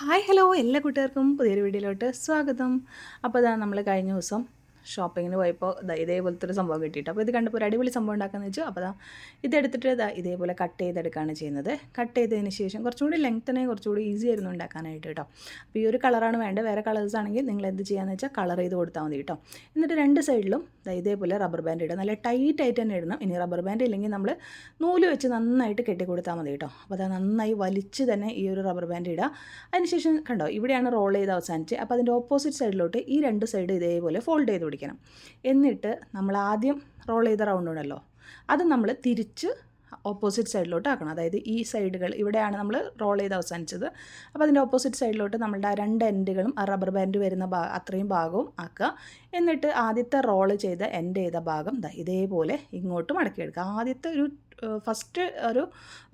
Hi hello എല്ലാ കൂട്ടുകാർക്കും പുതിയൊരു വീഡിയോയിലോട്ട് സ്വാഗതം. അപ്പോൾ ഇതാ നമ്മൾ കഴിഞ്ഞ ദിവസം ഷോപ്പിങ്ങിന് പോയപ്പോൾ ഇതേപോലത്തെ ഒരു സംഭവം കിട്ടിയിട്ട്. അപ്പോൾ ഇത് കണ്ടപ്പോൾ ഒരു അടിപൊളി സംഭവം ഉണ്ടാക്കാമെന്ന് വെച്ചു. അപ്പോൾ ഇതെടുത്തിട്ട് ഇതാ ഇതേപോലെ കട്ട് ചെയ്തെടുക്കുകയാണ് ചെയ്യുന്നത്. കട്ട് ചെയ്തതിന് ശേഷം കുറച്ചും കൂടി ലെങ്ത്തനെ കുറച്ചുകൂടി ഈസി ആയിരുന്നു ഉണ്ടാക്കാനായിട്ട് കേട്ടോ. അപ്പോൾ ഈ ഒരു കളറാണ് വേണ്ടത്. വേറെ കളേഴ്സ് ആണെങ്കിൽ നിങ്ങൾ എന്ത് ചെയ്യാന്ന് വെച്ചാൽ കളർ ചെയ്ത് കൊടുത്താൽ മതി കേട്ടോ. എന്നിട്ട് രണ്ട് സൈഡിലും ഇതേപോലെ റബ്ബർ ബാൻഡ് ഇടുക. നല്ല ടൈറ്റ് ആയിട്ട് തന്നെ ഇടണം. ഇനി റബ്ബർ ബാൻഡ് ഇല്ലെങ്കിൽ നമ്മൾ നൂൽ വെച്ച് നന്നായിട്ട് കെട്ടി കൊടുത്താൽ മതി കേട്ടോ. അപ്പോൾ അത് നന്നായി വലിച്ച് തന്നെ ഈ ഒരു റബ്ബർ ബാൻഡ് ഇടുക. അതിനുശേഷം കണ്ടോ ഇവിടെയാണ് റോൾ ചെയ്ത് അവസാനിച്ച് അപ്പോൾ അതിന്റെ ഓപ്പോസിറ്റ് സൈഡിലോട്ട് ഈ രണ്ട് സൈഡ് ഇതേപോലെ ഫോൾഡ് ചെയ്ത് പിടിക്കണം എന്നിട്ട് നമ്മൾ ആദ്യം റോൾ ചെയ്ത റൗണ്ട് ഉണ്ടല്ലോ അത് നമ്മൾ തിരിച്ച് ഓപ്പോസിറ്റ് സൈഡിലോട്ട് ആക്കണം. അതായത് ഈ സൈഡുകൾ ഇവിടെയാണ് നമ്മൾ റോൾ ചെയ്ത് അവസാനിച്ചത്. അപ്പോൾ അതിന്റെ ഓപ്പോസിറ്റ് സൈഡിലോട്ട് നമ്മളുടെ ആ രണ്ട് എൻഡുകളും ആ റബ്ബർ ബാൻഡ് വരുന്ന ഭാ അത്രയും ഭാഗവും ആക്കുക. എന്നിട്ട് ആദ്യത്തെ റോൾ ചെയ്ത എന്റെ ചെയ്ത ഭാഗം ഇതേപോലെ ഇങ്ങോട്ട് മടക്കിയെടുക്കുക ആദ്യത്തെ ഒരു ഫസ്റ്റ് ഒരു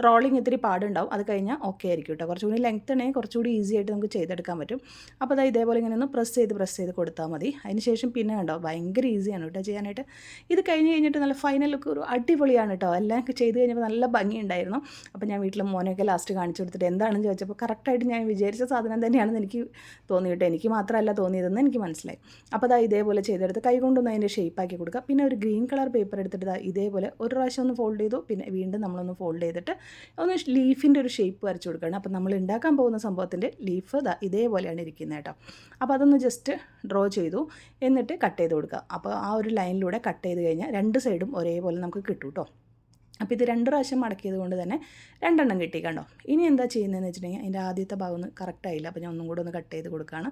റോളിങ് ഇത്തിരി പാടുണ്ടാവും. അത് കഴിഞ്ഞാൽ ഓക്കെ ആയിരിക്കും കേട്ടോ കുറച്ചുകൂടി ലെങ്ത് ഉണ്ടെങ്കിൽ കുറച്ചുകൂടി ഈസി ആയിട്ട് നമുക്ക് ചെയ്തെടുക്കാൻ പറ്റും. അപ്പോൾ അതായത് ഇതേപോലെ ഇങ്ങനെ ഒന്ന് പ്രസ് ചെയ്ത് പ്രസ് ചെയ്ത് കൊടുത്താൽ മതി. ശേഷം പിന്നെ കണ്ടോ ഭയങ്കര ഈസിയാണ് കേട്ടോ ചെയ്യാനായിട്ട്. ഇത് കഴിഞ്ഞ് കഴിഞ്ഞിട്ട് നല്ല ഫൈനൽ ലുക്ക് ഒരു അടിപൊളിയാണ് കേട്ടോ എല്ലാം ചെയ്ത് കഴിഞ്ഞപ്പോൾ നല്ല ഭംഗിയുണ്ടായിരുന്നു അപ്പോൾ ഞാൻ വീട്ടിൽ മോനെയൊക്കെ ലാസ്റ്റ് കാണിച്ചു കൊടുത്തിട്ട് എന്താണെന്ന് ചോദിച്ചപ്പോൾ കറക്റ്റായിട്ട് ഞാൻ വിചാരിച്ച സാധനം തന്നെയാണെന്ന് എനിക്ക് തോന്നി എനിക്ക് മാത്രമല്ല തോന്നിയതെന്ന് എനിക്ക് മനസ്സിലായി. അപ്പോൾ അതാ ഇതേപോലെ ചെയ്തെടുത്ത് കൈ കൊണ്ടൊന്ന് അതിന്റെ ഷേപ്പാക്കി കൊടുക്കുക. പിന്നെ ഒരു ഗ്രീൻ കളർ പേപ്പർ എടുത്തിട്ട് ഇതേപോലെ ഒരു പ്രാവശ്യം ഒന്ന് ഫോൾഡ് ചെയ്തു. പിന്നെ വീണ്ടും നമ്മളൊന്ന് ഫോൾഡ് ചെയ്തിട്ട് ഒന്ന് ലീഫിന്റെ ഒരു ഷേപ്പ് വരച്ച് കൊടുക്കണം അപ്പോൾ നമ്മൾ ഉണ്ടാക്കാൻ പോകുന്ന സംഭവത്തിന്റെ ലീഫ് ദാ ഇതേപോലെയാണ് ഇരിക്കുന്നത് കേട്ടോ. അപ്പോൾ അതൊന്ന് ജസ്റ്റ് ഡ്രോ ചെയ്തു. എന്നിട്ട് കട്ട് ചെയ്ത് കൊടുക്കുക. അപ്പോൾ ആ ഒരു ലൈനിലൂടെ കട്ട് ചെയ്ത് കഴിഞ്ഞാൽ രണ്ട് സൈഡും ഒരേപോലെ നമുക്ക് കിട്ടും കേട്ടോ. അപ്പോൾ ഇത് രണ്ട് പ്രാവശ്യം മടക്കിയത് കൊണ്ട് തന്നെ രണ്ടെണ്ണം കിട്ടി കണ്ടോ? ഇനി എന്താ ചെയ്യുന്നതെന്ന് വെച്ചിട്ടുണ്ടെങ്കിൽ അതിന്റെ ആദ്യത്തെ ഭാഗം ഒന്ന് കറക്റ്റ് ആയില്ല. അപ്പോൾ ഞാൻ ഒന്നും കൂടെ ഒന്ന് കട്ട് ചെയ്ത് കൊടുക്കുകയാണ്.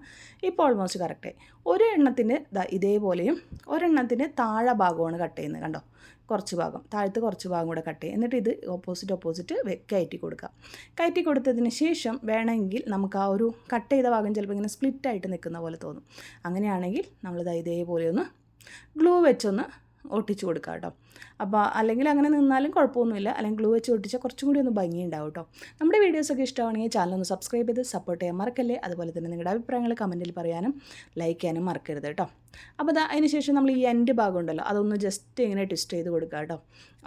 ഇപ്പോൾ ഓൾമോസ്റ്റ് കറക്റ്റായി ഒരു എണ്ണത്തിന്റെ ഇതേപോലെയും ഒരെണ്ണത്തിന്റെ താഴെ ഭാഗമാണ് കട്ട് ചെയ്യുന്നത് കണ്ടോ? കുറച്ച് ഭാഗം. താഴത്ത് കുറച്ച് ഭാഗം കൂടെ കട്ട് ചെയ്യും എന്നിട്ട് ഇത് ഓപ്പോസിറ്റ് ഓപ്പോസിറ്റ് കയറ്റി കൊടുക്കുക. കയറ്റി കൊടുത്തതിന് ശേഷം വേണമെങ്കിൽ നമുക്ക് ആ ഒരു കട്ട് ചെയ്ത ഭാഗം ചിലപ്പോൾ ഇങ്ങനെ സ്പ്ലിറ്റായിട്ട് നിൽക്കുന്ന പോലെ തോന്നും. അങ്ങനെയാണെങ്കിൽ നമ്മളിത് ഇതേപോലെ ഒന്ന് ഗ്ലൂ വെച്ചൊന്ന് ഒട്ടിച്ചു കൊടുക്കുക കേട്ടോ. അപ്പോൾ അല്ലെങ്കിൽ അങ്ങനെ നിന്നാലും കുഴപ്പമൊന്നുമില്ല. അല്ലെങ്കിൽ ഗ്ലൂ വെച്ച് ഒട്ടിച്ചാൽ കുറച്ചും കൂടി ഒന്ന് ഭംഗിയുണ്ടാവും കേട്ടോ നമ്മുടെ വീഡിയോസൊക്കെ ഇഷ്ടമാണെങ്കിൽ ചാനൽ ഒന്ന് സബ്സ്ക്രൈബ് ചെയ്ത് സപ്പോർട്ട് ചെയ്യാൻ മറക്കല്ലേ? അതുപോലെ തന്നെ നിങ്ങളുടെ അഭിപ്രായങ്ങൾ കമന്റിൽ പറയാനും ലൈക്ക് ചെയ്യാനും മറക്കരുത് കേട്ടോ അപ്പോൾ അതാ അതിന് ശേഷം നമ്മൾ ഈ എൻഡ് ഭാഗം ഉണ്ടല്ലോ അതൊന്ന് ജസ്റ്റ് ഇങ്ങനെ ട്വിസ്റ്റ് ചെയ്ത് കൊടുക്കുക കേട്ടോ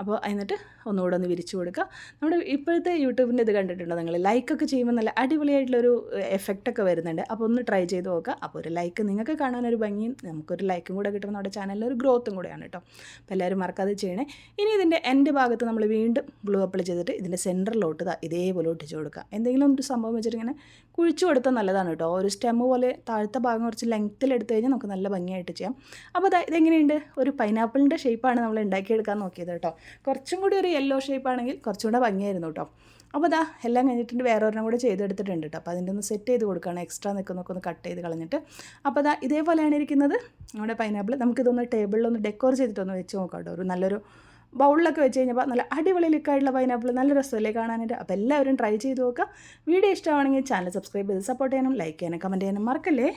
അപ്പോൾ എന്നിട്ട് ഒന്നുകൂടെ ഒന്ന് വിരിച്ചു കൊടുക്കുക നമ്മുടെ ഇപ്പോഴത്തെ യൂട്യൂബിന്റെ ഇത് കണ്ടിട്ടുണ്ടോ നിങ്ങൾ? ലൈക്കൊക്കെ ചെയ്യുമ്പോൾ നല്ല അടിപൊളിയായിട്ടുള്ളൊരു എഫക്റ്റൊക്കെ വരുന്നുണ്ട്. അപ്പോൾ ഒന്ന് ട്രൈ ചെയ്ത് നോക്കുക അപ്പോൾ ഒരു ലൈക്ക് നിങ്ങൾക്ക് കാണാനൊരു ഭംഗിയും നമുക്കൊരു ലൈക്കും കൂടെ കിട്ടുന്ന നമ്മുടെ ചാനലിൽ ഒരു ഗ്രോത്തും കൂടെയാണ് കേട്ടോ അപ്പോൾ എല്ലാവരും മറക്കാതെ ചെയ്യണേ. ഇനി ഇതിന്റെ എന്റെ ഭാഗത്ത് നമ്മൾ വീണ്ടും ഗ്ലൂ അപ്ലൈ ചെയ്തിട്ട് ഇതിന്റെ സെന്ററിലോട്ട് ഇതാ ഇതേപോലെ ഒട്ടിച്ച് കൊടുക്കുക എന്തെങ്കിലും ഒരു സംഭവം വെച്ചിട്ട് ഇങ്ങനെ കുഴിച്ചു കൊടുത്താൽ നല്ലതാണ് കേട്ടോ. ഒരു സ്റ്റെമ്മ് പോലെ താഴത്തെ ഭാഗം കുറച്ച് ലെങ്ത്തിൽ എടുത്തു കഴിഞ്ഞാൽ നമുക്ക് നല്ല ഭംഗിയായിട്ട് ചെയ്യാം. അപ്പോൾ അതാ ഇതെങ്ങനെയുണ്ട്? ഒരു പൈനാപ്പിളിന്റെ ഷേപ്പാണ് നമ്മൾ ഉണ്ടാക്കിയെടുക്കാൻ നോക്കിയത് കേട്ടോ. കുറച്ചും കൂടി ഒരു യെല്ലോ ഷേപ്പ് ആണെങ്കിൽ കുറച്ചും കൂടെ ഭംഗിയായിരുന്നു കേട്ടോ. അപ്പോൾ അതാ എല്ലാം കഴിഞ്ഞിട്ടുണ്ട്. വേറെ ഒരെണ്ണം കൂടെ ചെയ്തെടുത്തിട്ടുണ്ട് കേട്ടോ അപ്പോൾ അതിന്റെ ഒന്ന് സെറ്റ് ചെയ്ത് കൊടുക്കുകയാണ് എക്സ്ട്രാ നിൽക്കുന്നൊക്കെ ഒന്ന് കട്ട് ചെയ്ത് കളഞ്ഞിട്ട്. അപ്പോൾ അതാ ഇതേപോലെയാണ് ഇരിക്കുന്നത്. നമ്മുടെ പൈനാപ്പിൾ നമുക്കിതൊന്ന് ടേബിളിലൊന്ന് ഡെക്കോർ ചെയ്തിട്ടൊന്ന് വെച്ച് നോക്കാം കേട്ടോ ഒരു നല്ലൊരു ബൗളിലൊക്കെ വെച്ച് കഴിഞ്ഞപ്പോൾ നല്ല അടിപൊളി ലുക്കായിട്ടുള്ള പൈനാപ്പിൾ നല്ല രസമല്ലേ കാണാനായിട്ട്. അപ്പോൾ എല്ലാവരും ട്രൈ ചെയ്ത് നോക്കുക. വീഡിയോ ഇഷ്ടമാണെങ്കിൽ ചാനൽ സബ്സ്ക്രൈബ് ചെയ്ത് സപ്പോർട്ട് ചെയ്യാനും ലൈക്ക് ചെയ്യാനും കമന്റ് ചെയ്യാനും മറക്കല്ലേ?